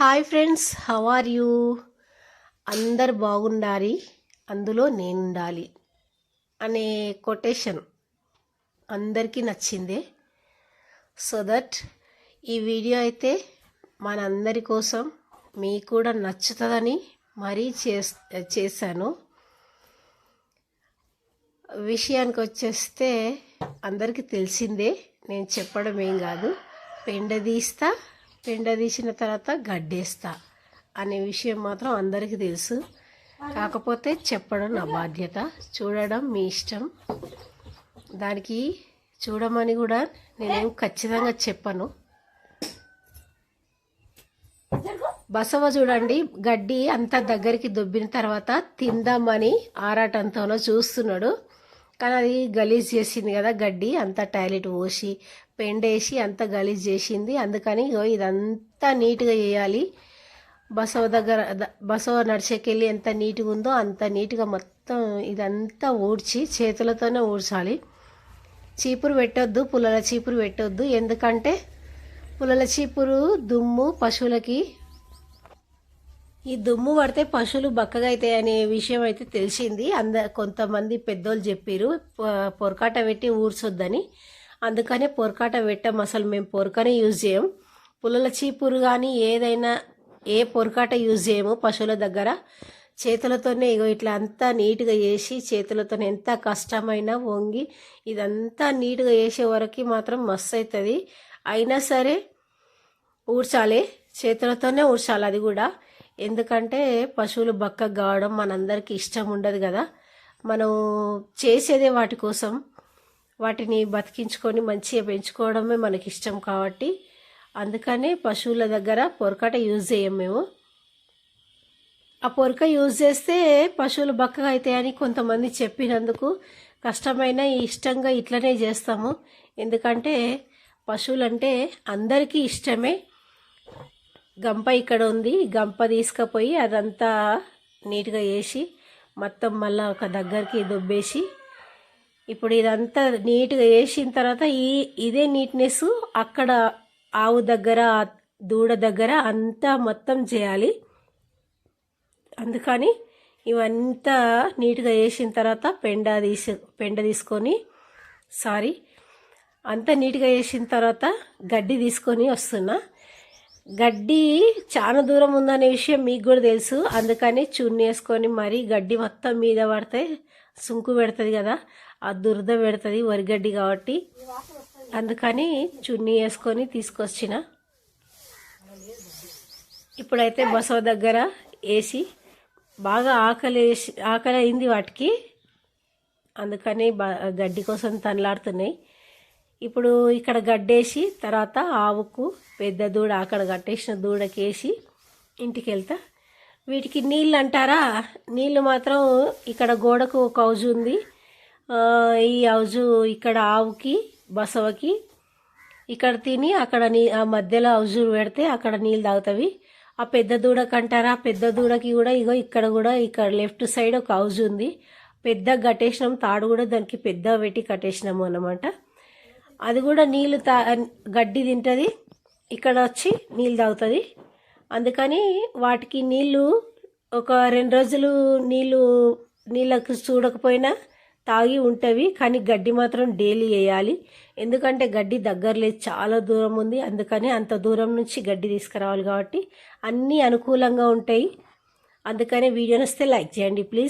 Hi friends how are you అందరు బాగుండాలి అందులో నేను ఉండాలి అనే కొటేషన్ అందరికీ నచ్చిందే. సో దట్ ఈ వీడియో అయితే మనందరి కోసం మీకు కూడా నచ్చుతుందని మరీ చేస్ చేశాను. విషయానికి వచ్చేస్తే అందరికీ తెలిసిందే నేను చెప్పడం ఏం కాదు. పెండ తీస్తా పెండ తీసిన తర్వాత గడ్డేస్తా అనే విషయం మాత్రం అందరికీ తెలుసు. కాకపోతే చెప్పడం నా బాధ్యత. చూడడం మీ ఇష్టం. దానికి చూడమని కూడా నేనేం ఖచ్చితంగా చెప్పను. బసవ చూడండి గడ్డి అంత దగ్గరికి దొబ్బిన తర్వాత తిందామని ఆరాటంతోనో చూస్తున్నాడు. కానీ అది గలీజ్ చేసింది కదా గడ్డి అంతా టాయిలెట్ పోసి పెండేసి అంతా గలీజ్ చేసింది. అందుకని ఇదంతా నీట్గా చేయాలి. బసవ దగ్గర బసవ నడిచేకెళ్ళి ఎంత నీట్గా ఉందో అంత నీట్గా మొత్తం ఇదంతా ఊడ్చి చేతులతోనే ఊడ్చాలి. చీపురు పెట్టొద్దు పుల్లల చీపురు పెట్టొద్దు. ఎందుకంటే పుల్లల చీపురు దుమ్ము పశువులకి ఈ దుమ్ము పడితే పశువులు బక్కగా అవుతాయి అనే విషయం అయితే తెలిసింది. అంద కొంతమంది పెద్దోళ్ళు చెప్పారు పొరకాట పెట్టి ఊర్చొద్దని అందుకనే పొరకాట పెట్టాం అసలు మేము పొరకనే యూజ్ చేయం. పుల్లల చీపురు కానీ ఏదైనా ఏ పొరకాట యూజ్ చేయము పశువుల దగ్గర. చేతులతోనే ఇగో ఇట్లా అంతా నీట్గా చేసి చేతులతో ఎంత కష్టమైనా వంగి ఇదంతా నీట్గా చేసే వరకు మాత్రం మస్తు అవుతుంది అయినా సరే ఊడ్చాలి చేతులతోనే ఊడ్చాలి అది కూడా. ఎందుకంటే పశువులు బక్క కావడం మనందరికీ ఇష్టం ఉండదు కదా. మనం చేసేదే వాటి కోసం వాటిని బతికించుకొని మంచిగా పెంచుకోవడమే మనకి ఇష్టం కాబట్టి అందుకనే పశువుల దగ్గర పొరకట యూజ్ చేయం మేము. ఆ పొరక యూజ్ చేస్తే పశువులు బక్కగా అవుతాయని కొంతమంది చెప్పినందుకు కష్టమైన ఇష్టంగా ఇట్లనే చేస్తాము. ఎందుకంటే పశువులంటే అందరికీ ఇష్టమే గంప ఇక్కడ ఉంది. గంప తీసుకుపోయి అదంతా నీట్గా వేసి మొత్తం మళ్ళీ ఒక దగ్గరికి దొబ్బేసి ఇప్పుడు ఇదంతా నీట్గా వేసిన తర్వాత ఈ ఇదే నీట్నెస్ అక్కడ ఆవు దగ్గర దూడ దగ్గర అంతా మొత్తం చేయాలి. అందుకని ఇవంతా నీట్గా వేసిన తర్వాత పెండ తీసి పెండ తీసుకొని సారీ అంతా నీట్గా వేసిన తర్వాత గడ్డి తీసుకొని వస్తున్నా. గడ్డి చాలా దూరం ఉందనే విషయం మీకు కూడా తెలుసు. అందుకని చున్ని వేసుకొని మరీ గడ్డి మొత్తం మీద పడితే సుంకు పెడుతుంది కదా ఆ దురద పెడుతుంది వరిగడ్డి కాబట్టి. అందుకని చున్నీ వేసుకొని తీసుకొచ్చిన. ఇప్పుడైతే బసవ దగ్గర వేసి బాగా ఆకలి వేసి ఆకలి అయింది వాటికి. అందుకని గడ్డి కోసం తనలాడుతున్నాయి. ఇప్పుడు ఇక్కడ గడ్డేసి తర్వాత ఆవుకు పెద్ద దూడ అక్కడ కట్టేసిన దూడకేసి ఇంటికి వెళ్తా వీటికి నీళ్ళు అంటారా? నీళ్ళు మాత్రం ఇక్కడ గోడకు ఒక హౌజు ఉంది. ఈ హౌజు ఇక్కడ ఆవుకి బసవకి. ఇక్కడ తిని అక్కడ నీ ఆ మధ్యలో హౌజు పెడితే అక్కడ నీళ్ళు తాగుతావి. ఆ పెద్ద దూడకు అంటారా? పెద్ద దూడకి కూడా ఇగో ఇక్కడ కూడా ఇక్కడ లెఫ్ట్ సైడ్ ఒక హౌజ్ ఉంది. పెద్ద కట్టేసినాం తాడు కూడా దానికి పెద్ద పెట్టి కట్టేసినాము అన్నమాట. అది కూడా నీళ్ళు తా గడ్డి తింటుంది. ఇక్కడ వచ్చి నీళ్ళు తాగుతుంది. అందుకని వాటికి నీళ్ళు ఒక రెండు రోజులు నీళ్ళు నీళ్ళకు చూడకపోయినా తాగి ఉంటవి. కానీ గడ్డి మాత్రం డైలీ వేయాలి. ఎందుకంటే గడ్డి దగ్గరలే చాలా దూరం ఉంది. అందుకని అంత దూరం నుంచి గడ్డి తీసుకురావాలి కాబట్టి అన్నీ అనుకూలంగా ఉంటాయి. అందుకనే వీడియో వస్తే లైక్ చేయండి ప్లీజ్.